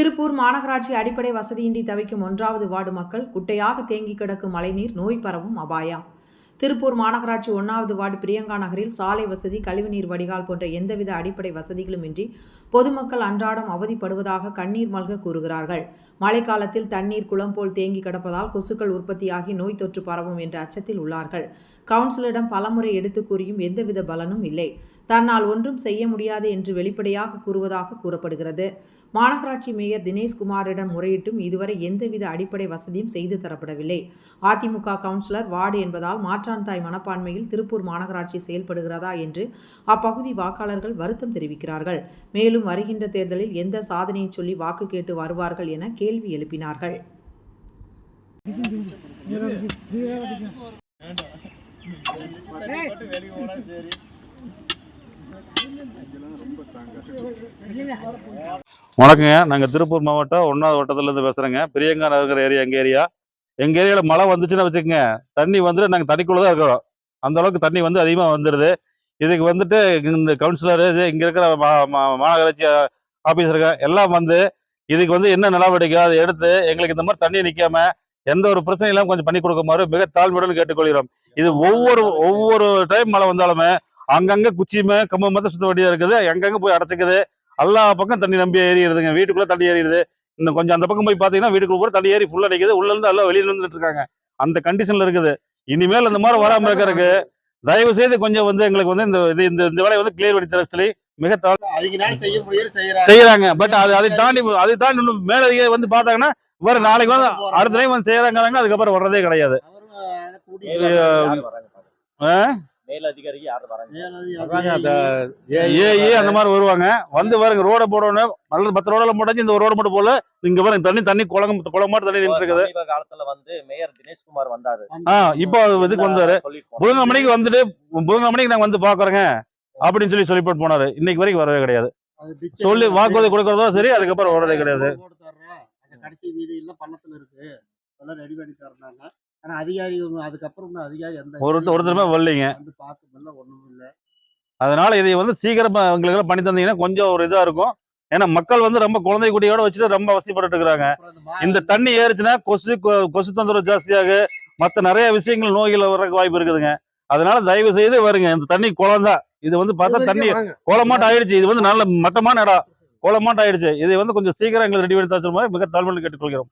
திருப்பூர் மாநகராட்சி அடிப்படை வசதியின்றி தவிக்கும் ஒன்றாவது வார்டு மக்கள் குட்டையாக தேங்கி கிடக்கும் மழைநீர் நோய் பரவும் அபாயம். திருப்பூர் மாநகராட்சி ஒன்றாவது வார்டு பிரியங்கா நகரில் சாலை வசதி கழிவுநீர் வடிகால் போன்ற எந்தவித அடிப்படை வசதிகளுமின்றி பொதுமக்கள் அன்றாடம் அவதிப்படுவதாக கண்ணீர் மல்க கூறுகிறார்கள். மழைக்காலத்தில் தண்ணீர் குளம் போல் தேங்கி கிடப்பதால் கொசுக்கள் உற்பத்தியாகி நோய் தொற்று பரவும் என்ற அச்சத்தில் உள்ளார்கள். கவுன்சிலரிடம் பலமுறை எடுத்து கூறியும் எந்தவித பலனும் இல்லை. தன்னால் ஒன்றும் செய்ய முடியாது என்று வெளிப்படையாக கூறுவதாக கூறப்படுகிறது. மாநகராட்சி மேயர் தினேஷ்குமாரிடம் முறையிட்டும் இதுவரை எந்தவித அடிப்படை வசதியும் செய்து தரப்படவில்லை. அதிமுக கவுன்சிலர் வார்டு என்பதால் மாற்றான் தாய் மனப்பான்மையில் திருப்பூர் மாநகராட்சி செயல்படுகிறதா என்று அப்பகுதி வாக்காளர்கள் வருத்தம் தெரிவிக்கிறார்கள். மேலும் வருகின்ற தேர்தலில் எந்த சாதனையை சொல்லி வாக்கு கேட்டு வருவார்கள் என கேள்வி எழுப்பினார்கள். வணக்கங்க. நாங்கள் திருப்பூர் மாவட்டம் ஒன்றாவது வட்டத்துலேருந்து பேசுகிறேங்க பிரியங்கா நகர் ஏரியா எங்கள் ஏரியா? எங்கள் ஏரியாவில் மழை வந்துச்சுன்னா வச்சுக்கோங்க தண்ணி வந்துட்டு நாங்கள் தண்ணிக்குள்ளே தான் இருக்கிறோம் அந்த அளவுக்கு தண்ணி வந்து அதிகமாக வந்துடுது இதுக்கு வந்துட்டு இந்த கவுன்சிலர் இது இங்கே இருக்கிற மா மா- மாநகராட்சி ஆஃபீஸருங்க எல்லாம் வந்து இதுக்கு வந்து என்ன நடவடிக்கை அதை எடுத்து எங்களுக்கு இந்த மாதிரி தண்ணி நிற்காம எந்த ஒரு பிரச்சனையும் இல்லாமல் கொஞ்சம் பண்ணி கொடுக்குமாறு மிக தாழ்மையுடன் கேட்டுக்கொள்கிறோம். இது ஒவ்வொரு ஒவ்வொரு டைம் மழை வந்தாலுமே அங்கங்கே குச்சியுமே கம்பம் மத்த சுத்த வேண்டியதாக இருக்குது. அங்கங்கே போய் அடைச்சிக்குது? எல்லா பக்கம் தண்ணி நம்பி ஏறிடுதுங்க. வீட்டுக்குள்ளே தண்ணி ஏறிடுது. இன்னும் கொஞ்சம் அந்த பக்கம் போய் பார்த்தீங்கன்னா வீட்டுக்குள்ள பூரா தண்ணி ஏறி ஃபுல்லாக நிற்குது உள்ள இருந்து எல்லாம் வெளியில இருந்துட்டு இருக்காங்க. அந்த கண்டிஷன்ல இருக்குது. இனிமேல் இந்த மாதிரி வராம இருக்கிறதுக்கு தயவு செய்து கொஞ்சம் வந்து எங்களுக்கு வந்து இந்த இது இந்த இந்த வேலையை வந்து கிளியர் பண்ணி தர சொல்லி மிக செய்யறாங்க பட் அது அதை தாண்டி அதை தாண்டி இன்னும் மேலதிக வந்து பார்த்தாங்கன்னா வேற நாளைக்கு வந்து அடுத்த டைம் வந்து செய்யறாங்க அதுக்கப்புறம் வர்றதே கிடையாது. அவரும் அதை கூட்டிட்டு இது, வர்றாங்க. ஆ? மேல் அதிகாரிக்கு யாரும் வராங்க அந்த மாதிரி வருவாங்க. வந்து பாருங்க ரோட போடணும் நல்ல பத்து ரோடெல்லாம் போட்டாச்சு இந்த ஒரு ரோடு மட்டும் போல இங்க பாருங்க தண்ணி தண்ணி குளம் குளம் மட்டும் தண்ணி நின்று இருக்குது. காலத்துல வந்து மேயர் தினேஷ்குமார் வந்தாரு. ஆ இப்போ இதுக்கு வந்தாரு. புதன்கிழமை மணிக்கு வந்துட்டு புதன்கிழமை மணிக்கு நாங்க வந்து பாக்குறோங்க அப்படின்னு சொல்லி சொல்லி போட்டு போனாரு. இன்னைக்கு வரைக்கும் வரவே கிடையாது. சொல்லி வாக்குறுதி கொடுக்கறதோ சரி அதுக்கப்புறம் வரதே கிடையாது. கடைசி பள்ளத்துல இருக்கு. ரெடி பண்ணி ஆனா அதிகாரி அதுக்கப்புறம் அதிகாரி எந்த ஒரு ஒருத்தருமே வரலைங்க. வந்து பார்த்து ஒண்ணும் இல்ல. அதனால இதை வந்து சீக்கிரமா எங்களுக்கு பண்ணி தந்தீங்கன்னா கொஞ்சம் ஒரு இதா இருக்கும். ஏன்னா மக்கள் வந்து ரொம்ப குழந்தை குட்டியோட வச்சுட்டு ரொம்ப அவசியப்பட்டு இருக்கிறாங்க. இந்த தண்ணி ஏறுச்சுன்னா கொசு கொசு தொந்தரவு ஜாஸ்தியாக. மற்ற நிறைய விஷயங்கள் நோய்கள் வர்றதுக்கு வாய்ப்பு இருக்குதுங்க. அதனால தயவு செய்து வருங்க. இந்த தண்ணி குளம் தான். இது வந்து பார்த்தா தண்ணி கோலமாட்டம் ஆயிடுச்சு. இது வந்து நல்ல மட்டமான இடம். கோலமாட்டம் ஆயிடுச்சு. இதை வந்து கொஞ்சம் சீக்கிரம் எங்களுக்கு ரெடி பண்ணி தர மாதிரி மிக தாழ்மையில் கேட்டுக்கொள்கிறோம்.